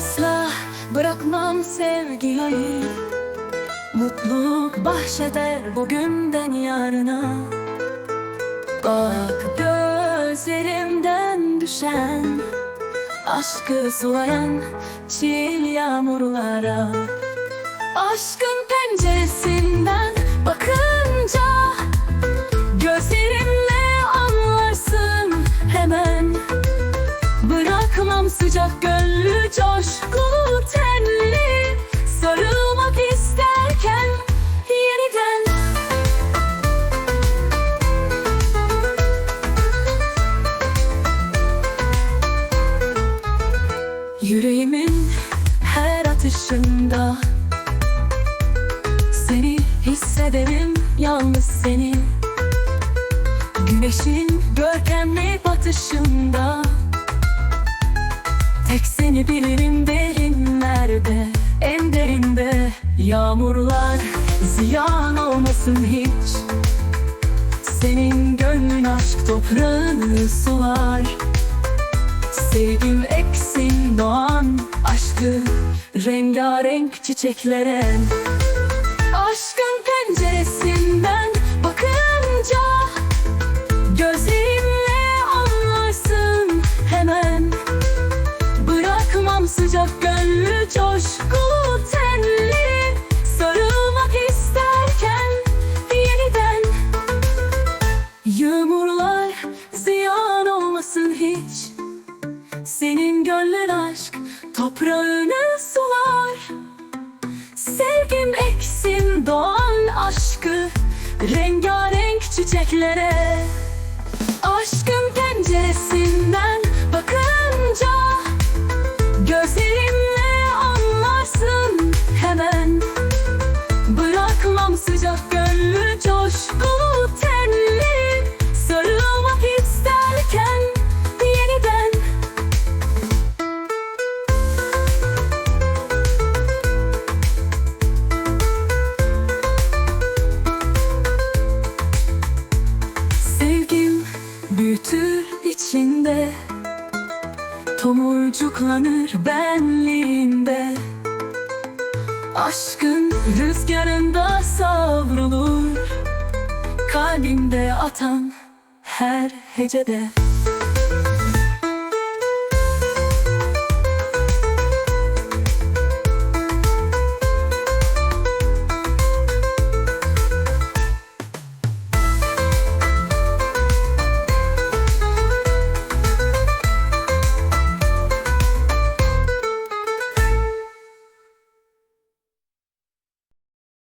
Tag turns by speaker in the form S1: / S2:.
S1: Asla bırakmam sevgiyi. Mutluluk bahşeder bugünden yarına. Bak gözlerimden düşen Aşkı sulayan çiğ yağmurlara. Aşkın penceresinden sıcak gönlü coşkulu tenli. Sarılmak isterken yeniden. Yüreğimin her atışında Seni hissederim yalnız seni Güneşin görkemli batışında Tek seni bilirim derinlerde En derinde Yağmurlar ziyan olmasın hiç. Senin gönlün aşk toprağını sular. Sevgim eksin doğan aşkı Rengarenk çiçeklere. Aşkın penceresinden bakınca Gözlerimle sıcak gönlü coşkulu tenli. Sarılmak isterken yeniden. Yağmurlar ziyan olmasın hiç. Senin gönlün aşk toprağını sular. Sevgim eksin doğan aşkı. Rengarenk çiçeklere Gözlerimle anlarsın hemen. Bırakmam sıcak gönlü coşkulu tenli. Sarılmak isterken yeniden. Sevgim büyütür içinde Tomurcuklanır benliğinde. Aşkın rüzgarında savrulur Kalbimde atan her hecede